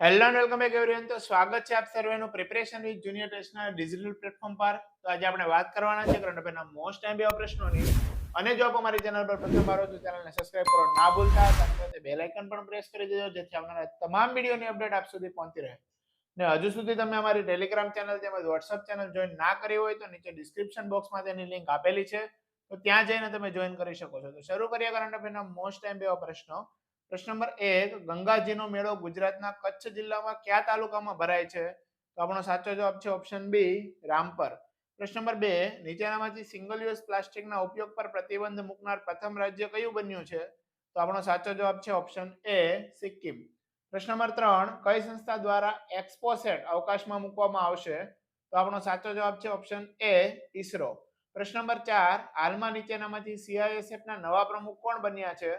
Hello and welcome back everyone તો સ્વાગત છે આપ સર્વેનું પ્રિપરેશન વિથ જુનિયર ટેસ્ટના ડિજિટલ પ્લેટફોર્મ પર. તો આજે આપણે વાત કરવાના છે કરંટ અફેરના મોસ્ટ ટાઈમ એવા પ્રશ્નોની. અને જો આપ અમારી ચેનલ પર પ્રથમ વાર તો ચેનલને સબસ્ક્રાઇબ કરો ના ભૂલતા. સાથે બેલ આઇકન પણ પ્રેસ કરી દેજો, જેથી આવનારા તમામ વિડીયોની અપડેટ આપ સુધી પહોંચી રહે. ને હજુ સુધી તમે અમારી ટેલિગ્રામ ચેનલ તેમજ વોટ્સઅપ ચેનલ જોઈન ના કરી હોય તો નીચે ડિસ્ક્રિપ્શન બોક્સમાં તેની લિંક આપેલી છે. તો ત્યાં જઈને તમે જોઈન કરી શકો છો. તો શરૂ કરીએ કરંટ અફેરના મોસ્ટ ટાઈમ એવા પ્રશ્નો. પ્રશ્ન નંબર એક ગંગાજીનો મેળો ગુજરાતના કચ્છ જિલ્લામાં કયા તાલુકામાં ભરાય છે? તો આપણો સાચો જવાબ છે ઓપ્શન બી રામપર. પ્રશ્ન નંબર બે, નીચેનામાંથી સિંગલ યુઝ પ્લાસ્ટિકના ઉપયોગ પર પ્રતિબંધ મૂકનાર પ્રથમ રાજ્ય કયું બન્યું છે? તો આપણો સાચો જવાબ છે ઓપ્શન એ સિક્કિમ. પ્રશ્ન નંબર ત્રણ, કઈ સંસ્થા દ્વારા એક્સપોસેટ અવકાશમાં મૂકવામાં આવશે? તો આપણો સાચો જવાબ છે ઓપ્શન એ ઈસરો. પ્રશ્ન નંબર ચાર, હાલમાં નીચેનામાંથી સીઆઈએસએફના નવા પ્રમુખ કોણ બન્યા છે?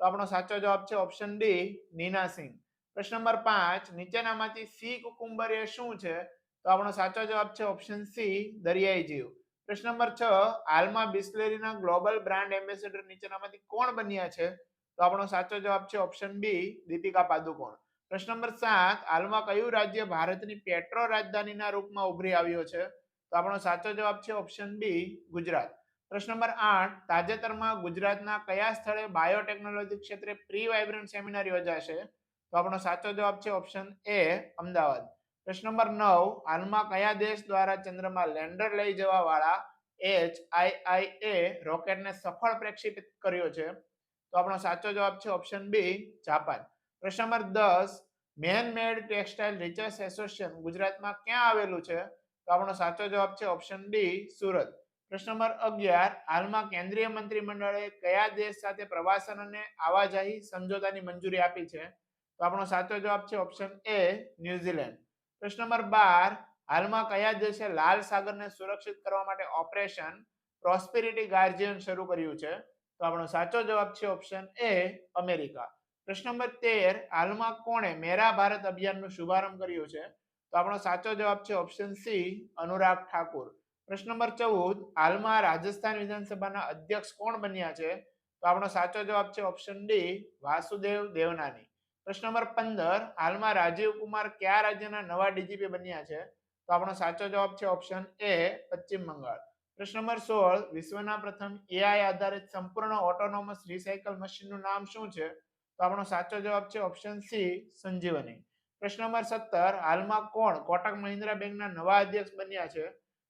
તો આપણો સાચો જવાબ છે ઓપ્શન ડી નીના પ્રશ્ન નંબર પાંચ, નીચેનામાંથી સી કુકુંબર એ શું છે? તો આપણો સાચો જવાબ છે ઓપ્શન સી દરિયાઈ જીવ. પ્રશ્ન નંબર છ, હાલમાં બિસ્લેરીના ગ્લોબલ બ્રાન્ડ એમ્બેસેડર નીચેનામાંથી કોણ બન્યા છે? તો આપણો સાચો જવાબ છે ઓપ્શન બી દીપિકા પાદુકોણ. પ્રશ્ન નંબર સાત, હાલમાં કયું રાજ્ય ભારતની પેટ્રો રાજધાનીના રૂપમાં ઉભરી આવ્યો છે? તો આપણો સાચો જવાબ છે ઓપ્શન બી ગુજરાત. પ્રશ્ન નંબર આઠ, તાજેતરમાં ગુજરાતના કયા સ્થળે બાયોટેકનોલોજી ક્ષેત્રે પ્રી વાઇબ્રન્ટ સેમિનાર યોજાશે? તો આપણો સાચો જવાબ છે ઓપ્શન એ અમદાવાદ. પ્રશ્ન નંબર નવ, હાલમાં કયા દેશ દ્વારા ચંદ્રમાં લેન્ડર લઈ જવા વાળા એચ આઈ આઈ એ રોકેટને સફળ પ્રક્ષેપિત કર્યો છે? તો આપણો સાચો જવાબ છે ઓપ્શન બી જાપાન. પ્રશ્ન નંબર દસ man made textile research association ગુજરાતમાં ક્યાં આવેલું છે? તો આપણો સાચો જવાબ છે ઓપ્શન ડી સુરત. પ્રશ્ન નંબર અગિયાર, હાલમાં કેન્દ્રીય મંત્રીમંડળે કયા દેશ સાથે પ્રવાસન અને આવાજાહી સમજોતાની મંજૂરી આપી છે? તો આપણો સાચો જવાબ છે ઓપ્શન એ ન્યુઝીલેન્ડ. પ્રશ્ન નંબર બાર, હાલમાં કયા દેશે લાલ સાગરને સુરક્ષિત કરવા માટે ઓપરેશન પ્રોસ્પેરિટી ગાર્જિયન શરૂ કર્યું છે? તો આપણો સાચો જવાબ છે ઓપ્શન એ અમેરિકા. પ્રશ્ન નંબર તેર, હાલમાં કોણે મેરા ભારત અભિયાનનો શુભારંભ કર્યો છે? તો આપણો સાચો જવાબ છે ઓપ્શન સી અનુરાગ ઠાકુર. પ્રશ્ન નંબર ચૌદ, હાલમાં રાજસ્થાન વિધાનસભાના અધ્યક્ષ કોણ બન્યા છે? તો આપણો સાચો જવાબ છે ઓપ્શન ડી વાસુદેવ દેવનાની. પ્રશ્ન નંબર પંદર, હાલમાં રાજીવ કુમાર કયા રાજ્યના નવા ડીજીપી બન્યા છે? તો આપણો સાચો જવાબ છે ઓપ્શન એ પશ્ચિમ બંગાળ. પ્રશ્ન નંબર સોળ, વિશ્વના પ્રથમ એઆઈ આધારિત સંપૂર્ણ ઓટોનોમસ રિસાયકલ મશીનનું નામ શું છે? તો આપણો સાચો જવાબ છે ઓપ્શન સી સંજીવની. પ્રશ્ન નંબર સત્તર, હાલમાં કોણ કોટક મહિન્દ્રા બેંકના નવા અધ્યક્ષ બન્યા છે?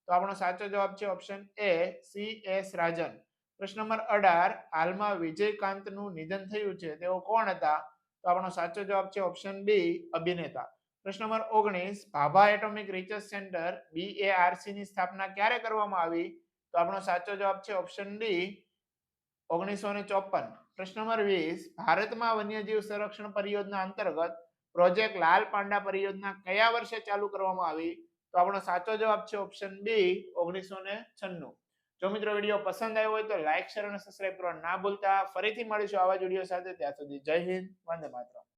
તો આપણો સાચો જવાબ છે option A C S Rajan. પ્રશ્ન નંબર અઢાર, હાલમાં વિજયકાંતનું નિધન થયું છે, તેઓ કોણ હતા? તો આપણો સાચો જવાબ છે ઓપ્શન બી અભિનેતા. પ્રશ્ન નંબર ઓગણીસ, Bhabha atomic research centre BARC ની સ્થાપના ક્યારે કરવામાં આવી? તો આપણો સાચો જવાબ છે ઓપ્શન ડી ઓગણીસો ને ચોપન પ્રશ્ન નંબર વીસ, ભારતમાં વન્યજીવ સંરક્ષણ પરિયોજના અંતર્ગત પ્રોજેક્ટ લાલ પાંડા પરિયોજના કયા વર્ષે ચાલુ કરવામાં આવી? તો આપણો સાચો જવાબ છે ઓપ્શન બી ઓગણીસો ને છન્નું. જો મિત્રો વીડિયો પસંદ આવ્યો હોય તો લાઈક શેર અને સબસ્ક્રાઈબ કરવા ના ભૂલતા. ફરીથી મળીશું આવા જ વીડિયો સાથે. ત્યાં સુધી જય હિન્દ, વંદે માતરમ.